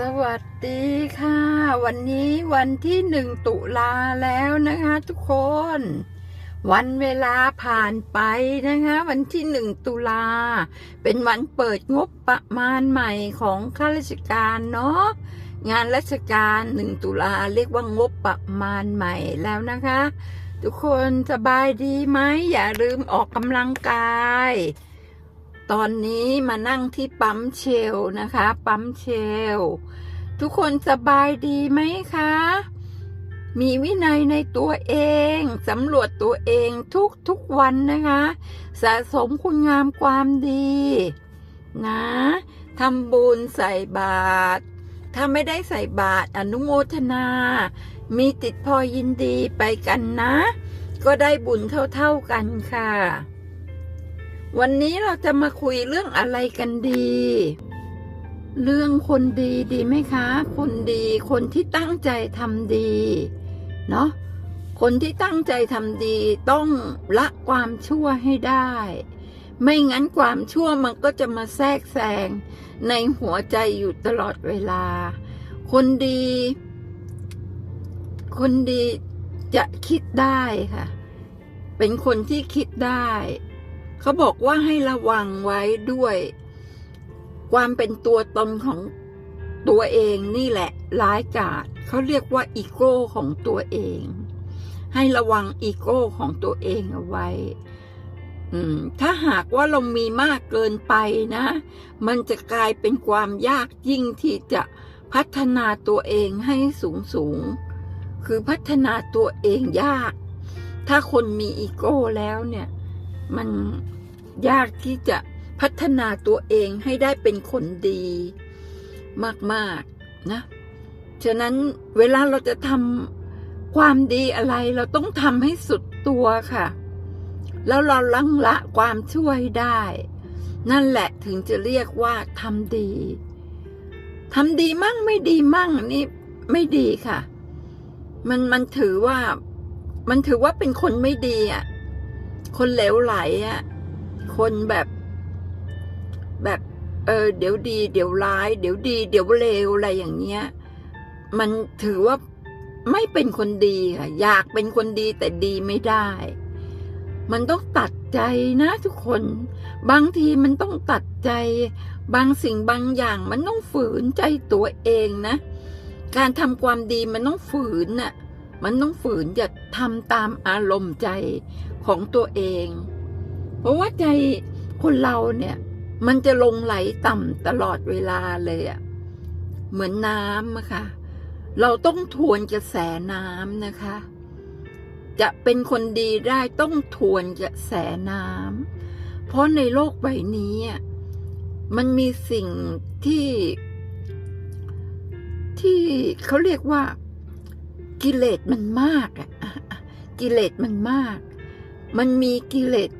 สวัสดีค่ะ วันนี้วันที่หนึ่งตุลาแล้วนะคะทุกคน วันเวลาผ่านไปนะคะ วันที่หนึ่งตุลา เป็นวันเปิดงบประมาณใหม่ของข้าราชการเนาะงานราชการหนึ่งตุลาเรียกว่างบประมาณใหม่แล้วนะคะ ทุกคนสบายดีไหมอย่าลืมออกกำลังกาย ตอนนี้มานั่งที่ปั๊มเชลนะคะ ปั๊มเชล ทุกคนสบายดีไหมคะ มีวินัยในตัวเองสำรวจตัวเองทุกทุกวันนะคะ สะสมคุณงามความดี นะทำบุญใส่บาตรถ้าไม่ได้ใส่บาตรอนุโมทนา มีติดพอยินดีไปกันนะ ก็ได้บุญเท่าๆกันค่ะ วันนี้เราจะมาคุยเรื่องอะไรกันดี เรื่องคนดีดีไหมคะ คนดีคนที่ตั้งใจทำดี เนาะคนที่ตั้งใจทำดีต้องละความชั่วให้ได้ ไม่งั้นความชั่วมันก็จะมาแทรกแซงในหัวใจอยู่ตลอดเวลา คนดี คนดีจะคิดได้ค่ะ เป็นคนที่คิดได้ เขาบอกว่าให้ระวังไว้ด้วย ความเป็นตัวตนของตัวเองนี่แหละร้ายกาจเขาเรียกว่าอีโก้ของตัวเอง ให้ระวังอีโก้ของตัวเองเอาไว้ถ้าหากว่าเรามีมากเกินไปนะ มันจะกลายเป็นความยากยิ่งที่จะพัฒนาตัวเองให้สูงสูง คือพัฒนาตัวเองยาก ถ้าคนมีอีโก้แล้วเนี่ย มันยากที่จะพัฒนาตัวเองให้ได้เป็นคนดีมาก ๆ นะ ฉะนั้นเวลาเราจะทำความดีอะไรเราต้องทำให้สุดตัวค่ะ แล้วเราลังละความช่วยได้ นั่นแหละถึงจะเรียกว่าทำดีทำดีมั่งไม่ดีมั่งนี่ไม่ดีค่ะ มันมันถือว่า มันถือว่าเป็นคนไม่ดีอะ คนเหลวไหลอะคนแบบแบบ เออ เดี๋ยวดี เดี๋ยวร้าย เดี๋ยวดี เดี๋ยวเลวอะไรอย่างเงี้ย มันถือว่าไม่เป็นคนดีค่ะอยากเป็นคนดีแต่ดีไม่ได้ มันต้องตัดใจนะทุกคน บางทีมันต้องตัดใจ บางสิ่งบางอย่างมันต้องฝืนใจตัวเองนะ การทำความดีมันต้องฝืนน่ะ มันต้องฝืนอย่าทำตามอารมณ์ใจ ของตัวเอง เพราะว่าใจคนเราเนี่ย มันจะลงไหลต่ำตลอดเวลาเลยอะเหมือนน้ำอะค่ะ เราต้องทวนกระแสน้ำนะคะ จะเป็นคนดีได้ต้องทวนกระแสน้ำเพราะในโลกใบนี้อะมันมีสิ่งที่ที่เขาเรียกว่ากิเลสมันมากอะอะอะกิเลสมันมาก มันมีกิเลส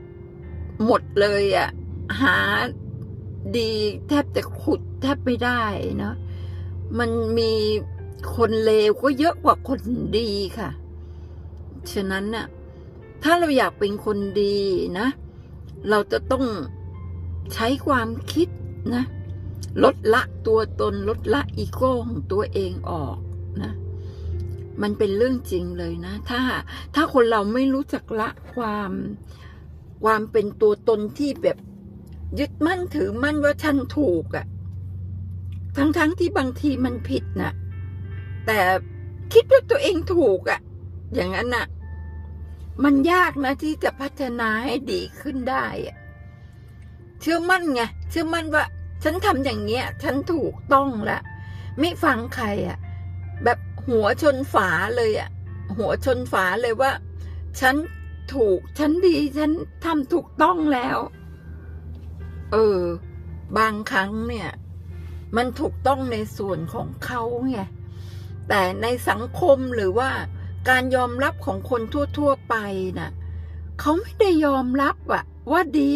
หมดเลยอะหาดีแทบจะขุดแทบไม่ได้เนาะมันมีคนเลวก็เยอะกว่าคนดีค่ะ ฉะนั้นน่ะถ้าเราอยากเป็นคนดีนะ เราจะต้องใช้ความคิดนะ ลดละตัวตนลดละอีโก้ของตัวเองออกนะ มันเป็นเรื่องจริงเลยนะ ถ้า ถ้าคนเราไม่รู้จักละความความเป็นตัวตนที่แบบยึดมั่นถือมั่นว่าฉันถูกอะ่ะ ทั้งๆทที่บางทีมันผิดนะแต่คิดว่าตัวเองถูกอะ่ะ อย่างนั้นน่ะ มันยากนะที่จะพัฒนาให้ดีขึ้นได้อะเชื่อมั่นไงเชื่อมั่นว่า ฉันทำอย่างเงี้ย ฉันถูกต้องละไม่ฟังใครอะ่ะ แบบ หัวชนฝาเลยอะหัวชนฝาเลยว่า ฉันถูก ฉันดี ฉันทำถูกต้องแล้ว เออ บางครั้งเนี่ย มันถูกต้องในส่วนของเขาไง แต่ในสังคมหรือว่าการยอมรับของคนทั่ว ๆ ไปน่ะเขาไม่ได้ยอมรับอะว่าดี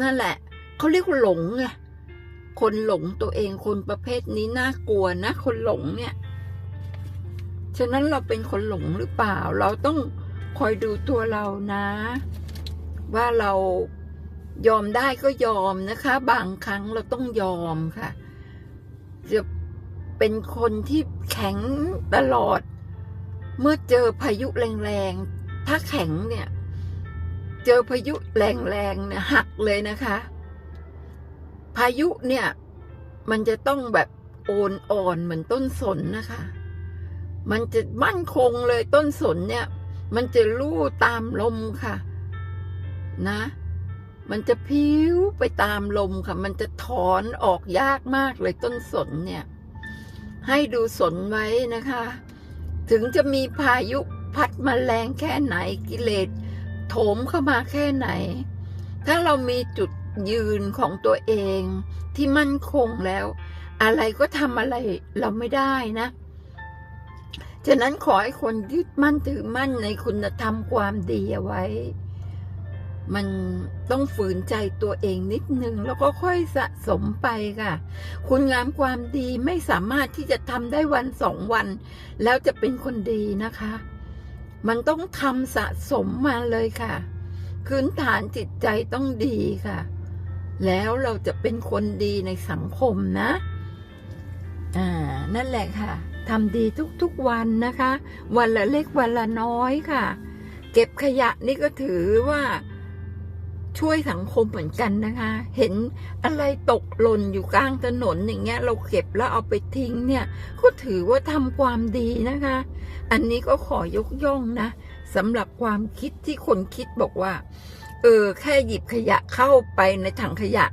นั่นแหละ เขาเรียกหลงไงคนหลงตัวเองคนประเภทนี้น่ากลัวนะ คนหลงเนี่ย ฉะนั้นเราเป็นคนหลงหรือเปล่า เราต้องคอยดูตัวเรานะ ว่าเรายอมได้ก็ยอมนะคะ บางครั้งเราต้องยอมค่ะ จะเป็นคนที่แข็งตลอด เมื่อเจอพายุแรงๆ ถ้าแข็งเนี่ย เจอพายุแรงๆเนี่ยหักเลยนะคะ พายุเนี่ย มันจะต้องแบบโอนอ่อนเหมือนต้นสนนะคะ มันจะมั่นคงเลยต้นสนเนี่ย มันจะลู่ตามลมค่ะ นะ มันจะพิ้วไปตามลมค่ะ มันจะถอนออกยากมากเลยต้นสนเนี่ย ให้ดูสนไว้นะคะ ถึงจะมีพายุพัดมาแรงแค่ไหนกิเลสโถมเข้ามาแค่ไหน ถ้าเรามีจุดยืนของตัวเองที่มั่นคงแล้ว อะไรก็ทำอะไรเราไม่ได้นะ ฉะนั้นขอให้คนยึดมั่นถือมั่นในคุณธรรมความดีเอาไว้ มันต้องฝืนใจตัวเองนิดนึง แล้วก็ค่อยสะสมไปค่ะ คุณงามความดีไม่สามารถที่จะทำได้วันสองวัน แล้วจะเป็นคนดีนะคะ มันต้องทำสะสมมาเลยค่ะพื้นฐานจิตใจต้องดีค่ะ แล้วเราจะเป็นคนดีในสังคมนะ อ่า นั่นแหละค่ะ ทำดีทุกๆวันนะคะ วันละเล็กวันละน้อยค่ะ เก็บขยะนี่ก็ถือว่าช่วยสังคมเหมือนกันนะคะ เห็นอะไรตกหล่นอยู่กลางถนนอย่างเงี้ย เราเก็บแล้วเอาไปทิ้งเนี่ย ก็ถือว่าทำความดีนะคะ อันนี้ก็ขอยกย่องนะสำหรับความคิดที่คนคิดบอกว่า เออ แค่หยิบขยะเข้าไปในถังขยะ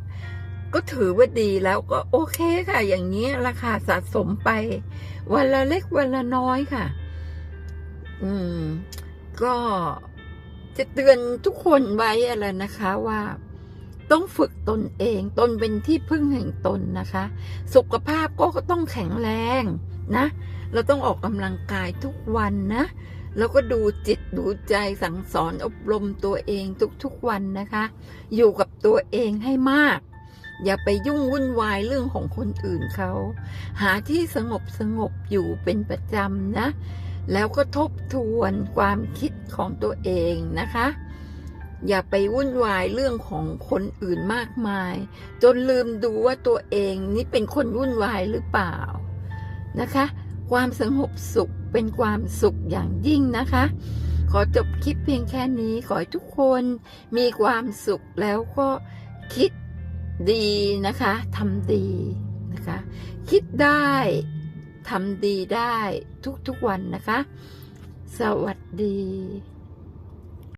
ก็ถือว่าดีแล้วก็โอเคค่ะ อย่างนี้ราคาสะสมไป วันละเล็กวันละน้อยค่ะ อืม ก็จะเตือนทุกคนไว้อะไรนะคะว่าต้องฝึกตนเอง ตนเป็นที่พึ่งแห่งตนนะคะ สุขภาพก็ต้องแข็งแรงนะ เราต้องออกกำลังกายทุกวันนะ แล้วก็ดูจิตดูใจสั่งสอนอบรมตัวเองทุกๆวันนะคะ อยู่กับตัวเองให้มาก อย่าไปยุ่งวุ่นวายเรื่องของคนอื่นเขา หาที่สงบสงบอยู่เป็นประจำนะ แล้วก็ทบทวนความคิดของตัวเองนะคะ อย่าไปวุ่นวายเรื่องของคนอื่นมากมาย จนลืมดูว่าตัวเองนี่เป็นคนวุ่นวายหรือเปล่านะคะ ความสงบสุขเป็นความสุขอย่างยิ่งนะคะขอจบคลิปเพียงแค่นี้ ขอให้ทุกคนมีความสุขแล้วก็คิด ดีนะคะทำดีนะคะ คิดได้ทำดีได้ทุกๆวันนะคะ สวัสดี